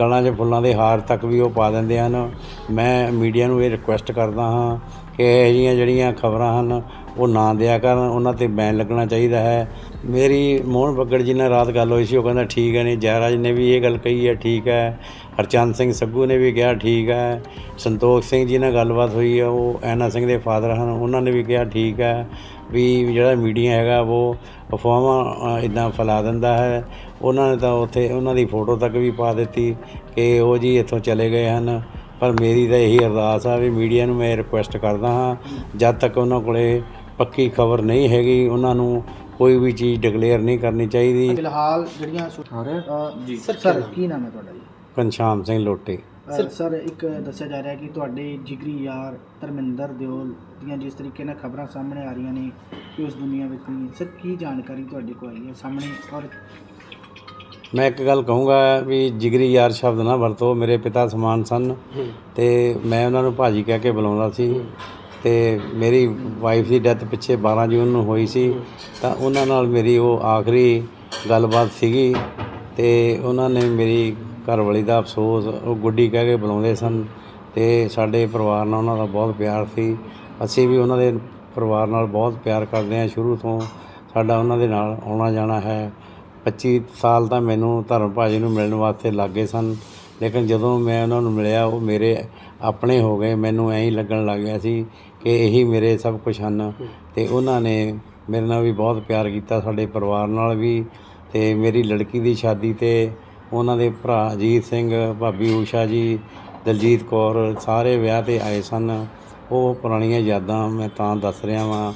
ਗਲਾਂ 'ਚ ਫੁੱਲਾਂ ਦੇ ਹਾਰ ਤੱਕ ਵੀ ਉਹ ਪਾ ਦਿੰਦੇ ਹਨ। ਮੈਂ ਮੀਡੀਆ ਨੂੰ ਇਹ ਰਿਕੁਐਸਟ ਕਰਦਾ ਹਾਂ ਕਿ ਇਹ ਜਿਹੀਆਂ ਜਿਹੜੀਆਂ ਖਬਰਾਂ ਹਨ, ਉਹ ਨਾ ਦਿਆ ਕਰਨ। ਉਹਨਾਂ ਤੇ ਬੈਨ ਲੱਗਣਾ ਚਾਹੀਦਾ ਹੈ। ਮੇਰੀ ਮੋਹਨ ਬੱਗੜ ਜੀ ਨਾਲ ਰਾਤ ਗੱਲ ਹੋਈ ਸੀ, ਉਹ ਕਹਿੰਦਾ, ਠੀਕ ਹੈ ਨਹੀਂ ਜੈਰਾਜ ਨੇ ਵੀ ਇਹ ਗੱਲ ਕਹੀ ਹੈ, ਠੀਕ ਹੈ। ਹਰਚੰਦ ਸਿੰਘ ਸੱਗੂ ਨੇ ਵੀ ਕਿਹਾ, ਠੀਕ ਹੈ। ਸੰਤੋਖ ਸਿੰਘ ਜੀ ਨਾਲ ਗੱਲਬਾਤ ਹੋਈ ਹੈ, ਉਹ ਐਨਾ ਸਿੰਘ ਦੇ ਫਾਦਰ ਹਨ, ਉਹਨਾਂ ਨੇ ਵੀ ਕਿਹਾ, ਠੀਕ ਹੈ। ਵੀ ਜਿਹੜਾ ਮੀਡੀਆ ਹੈਗਾ ਉਹ ਅਫਵਾਹਾਂ ਇਦਾਂ ਫੈਲਾ ਦਿੰਦਾ ਹੈ। ਉਹਨਾਂ ਨੇ ਤਾਂ ਉੱਥੇ ਉਹਨਾਂ ਦੀ ਫੋਟੋ ਤੱਕ ਵੀ ਪਾ ਦਿੱਤੀ ਕਿ ਉਹ ਜੀ ਇੱਥੋਂ ਚਲੇ ਗਏ ਹਨ। ਪਰ ਮੇਰੀ ਤਾਂ ਇਹੀ ਅਰਦਾਸ ਆ ਵੀ ਮੀਡੀਆ ਨੂੰ ਮੈਂ ਰਿਕੁਐਸਟ ਕਰਦਾ ਹਾਂ ਜਦ ਤੱਕ ਉਹਨਾਂ ਕੋਲੇ ਪੱਕੀ ਖਬਰ ਨਹੀਂ ਹੈਗੀ ਉਹਨਾਂ ਨੂੰ ਕੋਈ ਵੀ ਚੀਜ਼ ਡਿਕਲੇਅਰ ਨਹੀਂ ਕਰਨੀ ਚਾਹੀਦੀ। ਫਿਲਹਾਲ ਜਿਹੜੀਆਂ ਜੀ। ਸਰ ਕੀ ਨਾਮ ਹੈ ਤੁਹਾਡਾ ਜੀ? ਘਨਸ਼ਾਮ ਸਿੰਘ ਲੋਟੇ। ਸਰ ਸਰ ਇੱਕ ਦੱਸਿਆ ਜਾ ਰਿਹਾ ਕਿ ਤੁਹਾਡੇ ਜਿਗਰੀ ਯਾਰ ਧਰਮਿੰਦਰ ਦਿਓਲ ਦੀਆਂ ਜਿਸ ਤਰੀਕੇ ਨਾਲ ਖਬਰਾਂ ਸਾਹਮਣੇ ਆ ਰਹੀਆਂ ਨੇ ਕਿ ਉਸ ਦੁਨੀਆ ਵਿੱਚ ਨਹੀਂ ਸਰ ਕੀ ਜਾਣਕਾਰੀ ਤੁਹਾਡੇ ਕੋਲ ਆਈ ਹੈ ਸਾਹਮਣੇ? ਔਰ ਮੈਂ ਇੱਕ ਗੱਲ ਕਹੂੰਗਾ ਵੀ ਜਿਗਰੀ ਯਾਰ ਸ਼ਬਦ ਨਾ ਵਰਤੋ ਮੇਰੇ ਪਿਤਾ ਸਮਾਨ ਸਨ ਤੇ ਮੈਂ ਉਹਨਾਂ ਨੂੰ ਭਾਜੀ ਕਹਿ ਕੇ ਬੁਲਾਉਂਦਾ ਸੀ ਤੇ ਮੇਰੀ ਵਾਈਫ ਦੀ ਡੈਥ ਪਿੱਛੇ 12 ਜੂਨ ਨੂੰ ਹੋਈ ਸੀ। ਤਾਂ ਉਹਨਾਂ ਨਾਲ ਮੇਰੀ ਉਹ ਆਖਰੀ ਗੱਲਬਾਤ ਸੀਗੀ ਤੇ ਉਹਨਾਂ ਨੇ ਮੇਰੀ ਘਰਵਾਲੀ ਦਾ ਅਫਸੋਸ, ਉਹ ਗੁੱਡੀ ਕਹਿ ਕੇ ਬੁਲਾਉਂਦੇ ਸਨ ਤੇ ਸਾਡੇ ਪਰਿਵਾਰ ਨਾਲ ਉਹਨਾਂ ਦਾ ਬਹੁਤ ਪਿਆਰ ਸੀ। ਅਸੀਂ ਵੀ ਉਹਨਾਂ ਦੇ ਪਰਿਵਾਰ ਨਾਲ ਬਹੁਤ ਪਿਆਰ ਕਰਦੇ ਹਾਂ। ਸ਼ੁਰੂ ਤੋਂ ਸਾਡਾ ਉਹਨਾਂ ਦੇ ਨਾਲ ਆਉਣਾ ਜਾਣਾ ਹੈ। 25 ਸਾਲ ਤਾਂ ਮੈਨੂੰ ਧਰਮ ਭਾਜੀ ਨੂੰ ਮਿਲਣ ਵਾਸਤੇ ਲੱਗੇ ਸਨ। ਲੇਕਿਨ ਜਦੋਂ ਮੈਂ ਉਹਨਾਂ ਨੂੰ ਮਿਲਿਆ, ਉਹ ਮੇਰੇ ਆਪਣੇ ਹੋ ਗਏ। ਮੈਨੂੰ ਐਂ ਹੀ ਲੱਗਣ ਲੱਗ ਗਿਆ ਸੀ ਕਿ ਇਹੀ ਮੇਰੇ ਸਭ ਕੁਝ ਹਨ। ਤੇ ਉਹਨਾਂ ਨੇ ਮੇਰੇ ਨਾਲ ਵੀ ਬਹੁਤ ਪਿਆਰ ਕੀਤਾ, ਸਾਡੇ ਪਰਿਵਾਰ ਨਾਲ ਵੀ। ਤੇ ਮੇਰੀ ਲੜਕੀ ਦੀ ਸ਼ਾਦੀ ਤੇ ਉਹਨਾਂ ਦੇ ਭਰਾ ਅਜੀਤ ਸਿੰਘ, ਭਾਬੀ ਊਸ਼ਾ ਜੀ, ਦਲਜੀਤ ਕੌਰ ਸਾਰੇ ਵਿਆਹ ਤੇ ਆਏ ਸਨ। ਉਹ ਪੁਰਾਣੀਆਂ ਯਾਦਾਂ ਮੈਂ ਤਾਂ ਦੱਸ ਰਿਹਾ ਵਾਂ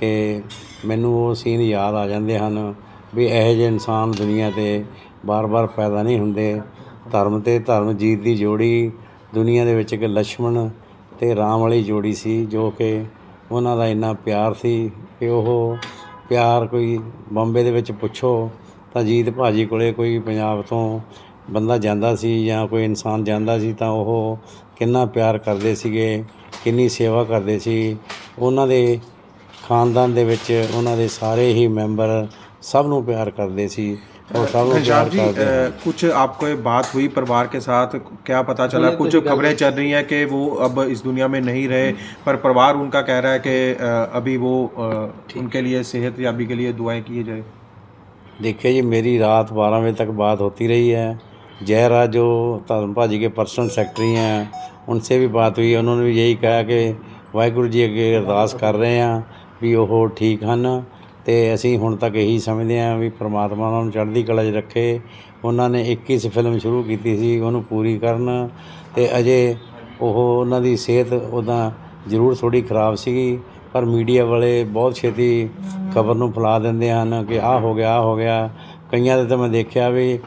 ਕਿ ਮੈਨੂੰ ਉਹ ਸੀਨ ਯਾਦ ਆ ਜਾਂਦੇ ਹਨ ਵੀ ਇਹੋ ਜਿਹੇ ਇਨਸਾਨ ਦੁਨੀਆ ਤੇ ਬਾਰ-ਬਾਰ ਪੈਦਾ ਨਹੀਂ ਹੁੰਦੇ। ਧਰਮ ਤੇ ਧਰਮਜੀਤ ਦੀ ਜੋੜੀ, ਦੁਨੀਆ ਦੇ ਵਿੱਚ ਇੱਕ ਲక్ష్మణ ਤੇ ਰਾਮ ਵਾਲੀ ਜੋੜੀ ਸੀ ਜੋ ਕਿ ਉਹਨਾਂ ਦਾ ਇੰਨਾ ਪਿਆਰ ਸੀ ਕਿ ਉਹ ਪਿਆਰ ਕੋਈ ਬੰਬੇ ਦੇ ਵਿੱਚ ਪੁੱਛੋ ਤਾਂ ਜੀਤ ਭਾਜੀ ਕੋਲੇ ਕੋਈ ਪੰਜਾਬ ਤੋਂ ਬੰਦਾ ਜਾਂਦਾ ਸੀ ਜਾਂ ਕੋਈ ਇਨਸਾਨ ਜਾਂਦਾ ਸੀ ਤਾਂ ਉਹ ਕਿੰਨਾ ਪਿਆਰ ਕਰਦੇ ਸੀਗੇ ਕਿੰਨੀ ਸੇਵਾ ਕਰਦੇ ਸੀ ਉਹਨਾਂ ਦੇ ਖਾਨਦਾਨ ਦੇ ਵਿੱਚ ਉਹਨਾਂ ਦੇ ਸਾਰੇ ਹੀ ਮੈਂਬਰ ਸਭ ਨੂੰ ਪਿਆਰ ਕਰਦੇ ਸੀ ਔਰ ਸਭ ਨੂੰ ਪਿਆਰ घनश्याम जी ਕਰਦੇ अ, ਹਨ। कुछ आपको ये बात हुई परिवार के साथ क्या पता चला कुछ खबरें चल रही हैं कि वो अब इस दुनिया में नहीं रहे पर परिवार उनका कह रहा है कि अ, अभी वो अ, उनके लिए सेहत याबी के लिए दुआएं किए जाए देखिए जी मेरी रात 12 बजे तक बात होती रही है जयराज जो धर्म भाजी के पर्सनल सेक्रेटरी हैं उनसे भी बात हुई उन्होंने भी यही कहा कि ਵਾਹਿਗੁਰੂ ਜੀ ਅੱਗੇ ਅਰਦਾਸ ਕਰ ਰਹੇ ਹਾਂ ਵੀ ਉਹ ਠੀਕ ਹਨ ਤੇ ਅਸੀਂ ਹੁਣ ਤੱਕ ਇਹੀ ਸਮਝਦੇ ਹਾਂ ਵੀ ਪ੍ਰਮਾਤਮਾ ਉਹਨਾਂ ਨੂੰ ਚੜ੍ਹਦੀ ਕਲਾ 'ਚ ਰੱਖੇ ਉਹਨਾਂ ਨੇ 21 ਫਿਲਮ ਸ਼ੁਰੂ ਕੀਤੀ ਸੀ ਉਹਨੂੰ ਪੂਰੀ ਕਰਨ ਤੇ ਅਜੇ ਉਹ ਉਹਨਾਂ ਦੀ ਸਿਹਤ ਉਦਾਂ ਜ਼ਰੂਰ ਥੋੜੀ ਖਰਾਬ ਸੀਗੀ ਪਰ ਮੀਡੀਆ ਵਾਲੇ ਬਹੁਤ ਛੇਤੀ ਖਬਰ ਨੂੰ ਫੈਲਾ ਦਿੰਦੇ ਹਨ ਕਿ ਆਹ ਹੋ ਗਿਆ, ਆਹ ਹੋ ਗਿਆ। ਕਈਆਂ ਦੇ ਤਾਂ ਮੈਂ ਦੇਖਿਆ ਵੀ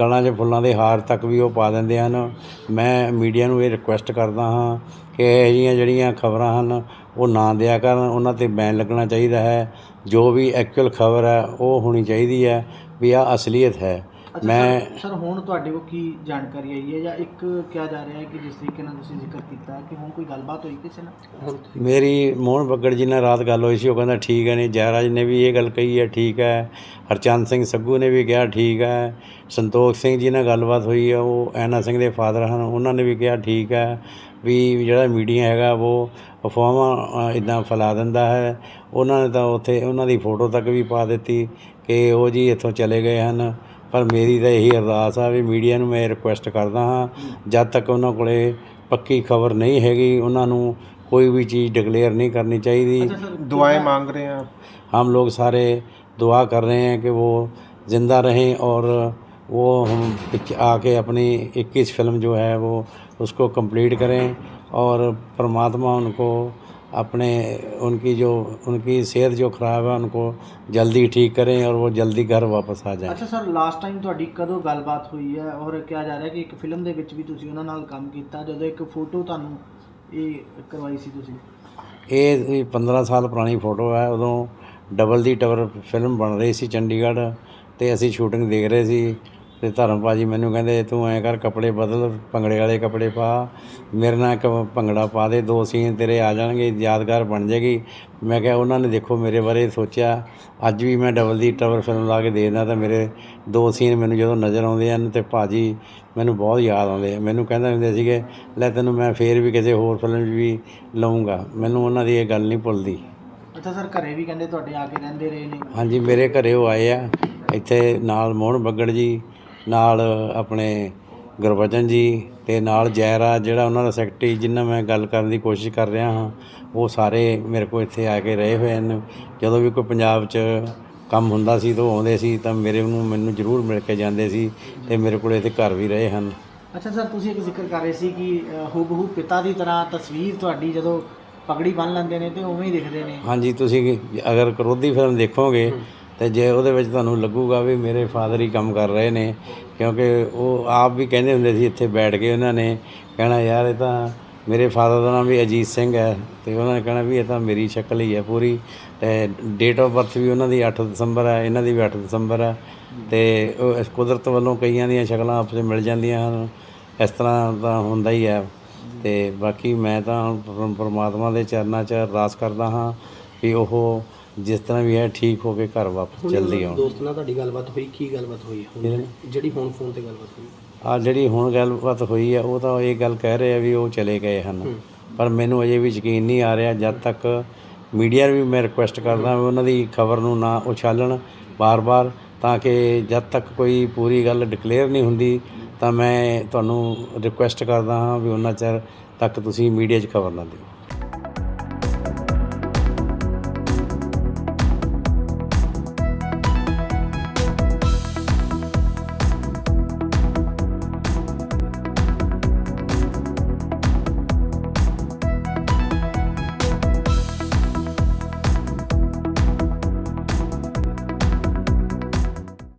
ਗਲਾਂ 'ਚ ਫੁੱਲਾਂ ਦੇ ਹਾਰ ਤੱਕ ਵੀ ਉਹ ਪਾ ਦਿੰਦੇ ਹਨ। ਮੈਂ ਮੀਡੀਆ ਨੂੰ ਇਹ ਰਿਕੁਐਸਟ ਕਰਦਾ ਹਾਂ ਕਿ ਇਹ ਜਿਹੀਆਂ ਜਿਹੜੀਆਂ ਖਬਰਾਂ ਹਨ, ਉਹ ਨਾ ਦਿਆ ਕਰਨ। ਉਹਨਾਂ ਤੇ ਬੈਨ ਲੱਗਣਾ ਚਾਹੀਦਾ ਹੈ। ਜੋ ਵੀ ਐਕਚੁਅਲ ਖਬਰ ਹੈ, ਉਹ ਹੋਣੀ ਚਾਹੀਦੀ ਹੈ ਵੀ ਆ ਅਸਲੀਅਤ ਹੈ। ਮੈਂ ਸਰ ਹੁਣ ਤੁਹਾਡੇ ਕੋਲ ਕੀ ਜਾਣਕਾਰੀ ਆਈ ਹੈ ਜਾਂ ਇੱਕ ਕਿਹਾ ਜਾ ਰਿਹਾ ਹੈ ਕਿ ਜਿਸ ਤਰੀਕੇ ਨਾਲ ਤੁਸੀਂ ਜ਼ਿਕਰ ਕੀਤਾ ਕਿ ਹੁਣ ਕੋਈ ਗੱਲਬਾਤ ਹੋਈ ਕਿਸੇ ਨਾਲ? ਮੇਰੀ ਮੋਹਨ ਬੱਗੜ ਜੀ ਨਾਲ ਰਾਤ ਗੱਲ ਹੋਈ ਸੀ ਉਹ ਕਹਿੰਦਾ ਠੀਕ ਹੈ ਨਹੀਂ ਜੈਰਾਜ ਨੇ ਵੀ ਇਹ ਗੱਲ ਕਹੀ ਹੈ ਠੀਕ ਹੈ। ਹਰਚੰਦ ਸਿੰਘ ਸੱਗੂ ਨੇ ਵੀ ਕਿਹਾ ਠੀਕ ਹੈ। ਸੰਤੋਖ ਸਿੰਘ ਜੀ ਨਾਲ ਗੱਲਬਾਤ ਹੋਈ ਹੈ ਉਹ ਐਨਾ ਸਿੰਘ ਦੇ ਫਾਦਰ ਹਨ ਉਹਨਾਂ ਨੇ ਵੀ ਕਿਹਾ ਠੀਕ ਹੈ ਵੀ ਜਿਹੜਾ ਮੀਡੀਆ ਹੈਗਾ ਉਹ ਅਫਵਾਹਾਂ ਇਦਾਂ ਫੈਲਾ ਦਿੰਦਾ ਹੈ। ਉਹਨਾਂ ਨੇ ਤਾਂ ਉੱਥੇ ਉਹਨਾਂ ਦੀ ਫੋਟੋ ਤੱਕ ਵੀ ਪਾ ਦਿੱਤੀ ਕਿ ਉਹ ਜੀ ਇੱਥੋਂ ਚਲੇ ਗਏ ਹਨ। ਪਰ ਮੇਰੀ ਤਾਂ ਇਹੀ ਅਰਦਾਸ ਆ ਵੀ ਮੀਡੀਆ ਨੂੰ ਮੈਂ ਰਿਕੁਐਸਟ ਕਰਦਾ ਹਾਂ ਜਦ ਤੱਕ ਉਹਨਾਂ ਕੋਲੇ ਪੱਕੀ ਖਬਰ ਨਹੀਂ ਹੈਗੀ ਉਹਨਾਂ ਨੂੰ ਕੋਈ भी चीज़ डिक्लेयर नहीं करनी चाहिए दुआएं मांग रहे हैं आप हम लोग सारे दुआ कर रहे हैं कि वो ज़िंदा रहें और वो हम पिच- आके अपनी 21 फिल्म जो है वो उसको कंप्लीट करें और परमात्मा उनको अपने उनकी जो उनकी सेहत जो ख़राब है उनको जल्दी ठीक करें और वो जल्दी घर वापस आ जाएं ਅੱਛਾ ਸਰ ਲਾਸਟ ਟਾਈਮ ਤੁਹਾਡੀ ਕਦੋਂ ਗੱਲਬਾਤ ਹੋਈ ਹੈ ਔਰ ਕਿਹਾ ਜਾ ਰਿਹਾ ਕਿ ਇੱਕ ਫਿਲਮ ਦੇ ਵਿੱਚ ਵੀ ਤੁਸੀਂ ਉਹਨਾਂ ਨਾਲ ਕੰਮ ਕੀਤਾ ਜਦੋਂ ਇੱਕ ਫੋਟੋ ਤੁਹਾਨੂੰ ਇਹ ਕਰਵਾਈ ਸੀ ਤੁਸੀਂ ਇਹ ਵੀ 15 ਸਾਲ ਪੁਰਾਣੀ ਫੋਟੋ ਹੈ ਉਦੋਂ ਡਬਲ ਦੀ ਟਵਰ ਫਿਲਮ ਬਣ ਰਹੀ ਸੀ ਚੰਡੀਗੜ੍ਹ ਤੇ ਅਸੀਂ ਸ਼ੂਟਿੰਗ ਦੇਖ ਰਹੇ ਸੀ ਤੇ ਧਰਮ ਭਾਜੀ ਮੈਨੂੰ ਕਹਿੰਦੇ ਤੂੰ ਐਂ ਕਰ ਕੱਪੜੇ ਬਦਲ ਭੰਗੜੇ ਵਾਲੇ ਕੱਪੜੇ ਪਾ। ਮੇਰੇ ਨਾਲ ਇੱਕ ਭੰਗੜਾ ਪਾ ਦੇ ਦੋ ਸੀਨ ਤੇਰੇ ਆ ਜਾਣਗੇ ਯਾਦਗਾਰ ਬਣ ਜਾਏਗੀ। ਮੈਂ ਕਿਹਾ ਉਹਨਾਂ ਨੇ ਦੇਖੋ ਮੇਰੇ ਬਾਰੇ ਸੋਚਿਆ। ਅੱਜ ਵੀ ਮੈਂ ਡਬਲ ਦੀ ਟਵਰ ਫਿਲਮ ਲਾ ਕੇ ਦੇਖਦਾ ਤਾਂ ਮੇਰੇ ਦੋ ਸੀਨ ਮੈਨੂੰ ਜਦੋਂ ਨਜ਼ਰ ਆਉਂਦੇ ਹਨ ਤੇ ਭਾਜੀ ਮੈਨੂੰ ਬਹੁਤ ਯਾਦ ਆਉਂਦੇ ਮੈਨੂੰ ਕਹਿੰਦੇ ਹੁੰਦੇ ਸੀਗੇ ਲੈ ਤੈਨੂੰ ਮੈਂ ਫੇਰ ਵੀ ਕਿਸੇ ਹੋਰ ਫਿਲਮ 'ਚ ਵੀ ਲਵਾਂਗਾ ਮੈਨੂੰ ਉਹਨਾਂ ਦੀ ਇਹ ਗੱਲ ਨਹੀਂ ਭੁੱਲਦੀ। ਅੱਛਾ ਸਰ ਘਰੇ ਵੀ ਕਹਿੰਦੇ ਤੁਹਾਡੇ ਆ ਕੇ ਰਹਿੰਦੇ ਰਹੇ ਨੇ? ਹਾਂਜੀ ਮੇਰੇ ਘਰੇ ਉਹ ਆਏ ਆ। ਇੱਥੇ ਨਾਲ ਮੋਹਨ ਬੱਗੜ ਜੀ ਨਾਲ ਆਪਣੇ ਗੁਰਬਚਨ ਜੀ ਤੇ ਨਾਲ ਜੈਰਾ ਜਿਹੜਾ ਉਹਨਾਂ ਦਾ ਸੈਕਟਰੀ ਜਿੰਨਾ ਮੈਂ ਗੱਲ ਕਰਨ ਦੀ ਕੋਸ਼ਿਸ਼ ਕਰ ਰਿਹਾ ਹਾਂ ਉਹ ਸਾਰੇ ਮੇਰੇ ਕੋਲ ਇੱਥੇ ਆ ਕੇ ਰਹੇ ਹੋਏ ਹਨ। ਜਦੋਂ ਵੀ ਕੋਈ ਪੰਜਾਬ 'ਚ ਕੰਮ ਹੁੰਦਾ ਸੀ ਤਾਂ ਆਉਂਦੇ ਸੀ ਤਾਂ ਮੇਰੇ ਨੂੰ ਮੈਨੂੰ ਜ਼ਰੂਰ ਮਿਲ ਕੇ ਜਾਂਦੇ ਸੀ ਤੇ ਮੇਰੇ ਕੋਲ ਇੱਥੇ ਘਰ ਵੀ ਰਹੇ ਹਨ। ਅੱਛਾ ਸਰ ਤੁਸੀਂ ਇੱਕ ਜ਼ਿਕਰ ਕਰ ਰਹੇ ਸੀ ਕਿ ਅ, ਹੂਬਹੂ ਪਿਤਾ ਦੀ ਤਰ੍ਹਾਂ ਤਸਵੀਰ ਤੁਹਾਡੀ ਜਦੋਂ ਪਗੜੀ ਬੰਨ ਲੈਂਦੇ ਨੇ ਤੇ ਉਵੇਂ ਹੀ ਦਿਖਦੇ ਨੇ। ਹਾਂਜੀ ਤੁਸੀਂ ਅਗਰ ਕਰੋਦੀ ਫਿਲਮ ਦੇਖੋਗੇ ਅਤੇ ਜੇ ਉਹਦੇ ਵਿੱਚ ਤੁਹਾਨੂੰ ਲੱਗੂਗਾ ਵੀ ਮੇਰੇ ਫਾਦਰ ਹੀ ਕੰਮ ਕਰ ਰਹੇ ਨੇ, ਕਿਉਂਕਿ ਉਹ ਆਪ ਵੀ ਕਹਿੰਦੇ ਹੁੰਦੇ ਸੀ ਇੱਥੇ ਬੈਠ ਕੇ ਉਹਨਾਂ ਨੇ, ਕਹਿਣਾ ਯਾਰ ਇਹ ਤਾਂ ਮੇਰੇ ਫਾਦਰ ਦਾ ਨਾਮ ਵੀ ਅਜੀਤ ਸਿੰਘ ਹੈ, ਤੇ ਉਹਨਾਂ ਨੇ ਕਹਿਣਾ ਵੀ ਇਹ ਤਾਂ ਮੇਰੀ ਸ਼ਕਲ ਹੀ ਹੈ ਪੂਰੀ, ਤੇ ਡੇਟ ਆਫ ਬਰਥ ਵੀ ਉਹਨਾਂ ਦੀ 8 ਦਸੰਬਰ ਹੈ, ਇਹਨਾਂ ਦੀ ਵੀ 8 ਦਸੰਬਰ ਹੈ, ਤੇ ਉਹ ਇਸ ਕੁਦਰਤ ਵੱਲੋਂ ਕਈਆਂ ਦੀਆਂ ਸ਼ਕਲਾਂ ਆਪਸ ਵਿੱਚ ਮਿਲ ਜਾਂਦੀਆਂ ਹਨ, ਇਸ ਤਰ੍ਹਾਂ ਤਾਂ ਹੁੰਦਾ ਹੀ ਹੈ, ਤੇ ਬਾਕੀ ਮੈਂ ਤਾਂ ਪਰਮਾਤਮਾ ਦੇ ਚਰਨਾਂ 'ਚ ਅਰਦਾਸ ਕਰਦਾ ਹਾਂ, ਵੀ ਉਹ ਜਿਸ ਤਰ੍ਹਾਂ ਵੀ ਹੈ ਠੀਕ ਹੋ ਕੇ ਘਰ ਵਾਪਸ ਜਲਦੀ ਆਉਣ ਦੋਸਤ ਨਾਲ ਤੁਹਾਡੀ ਗੱਲਬਾਤ ਹੋਈ ਕੀ ਗੱਲਬਾਤ ਹੋਈ? ਹੁਣ ਜਿਹੜੀ ਹੁਣ ਫੋਨ ਤੇ ਗੱਲਬਾਤ ਹੋਈ। ਆ ਜਿਹੜੀ ਹੁਣ ਗੱਲਬਾਤ ਹੋਈ ਹੈ ਉਹ ਤਾਂ ਇਹ ਗੱਲ ਕਹਿ ਰਹੇ ਆ ਵੀ ਉਹ ਚਲੇ ਗਏ ਹਨ। ਪਰ ਮੈਨੂੰ ਅਜੇ ਵੀ ਯਕੀਨ ਨਹੀਂ ਆ ਰਿਹਾ ਜਦ ਤੱਕ ਮੀਡੀਆ ਵੀ ਮੈਂ ਰਿਕੁਐਸਟ ਕਰਦਾ ਵੀ ਉਹਨਾਂ ਦੀ ਖਬਰ ਨੂੰ ਨਾ ਉਛਾਲਣ ਬਾਰ-ਬਾਰ ਤਾਂ ਕਿ ਜਦ ਤੱਕ ਕੋਈ ਪੂਰੀ ਗੱਲ ਡਿਕਲੇਅਰ ਨਹੀਂ ਹੁੰਦੀ ਤਾਂ ਮੈਂ ਤੁਹਾਨੂੰ ਰਿਕੁਐਸਟ ਕਰਦਾ ਹਾਂ ਵੀ ਉਹਨਾਂ ਚਿਰ ਤੱਕ ਤੁਸੀਂ ਮੀਡੀਆ 'ਚ ਖਬਰ ਨਾ ਦਿਓ।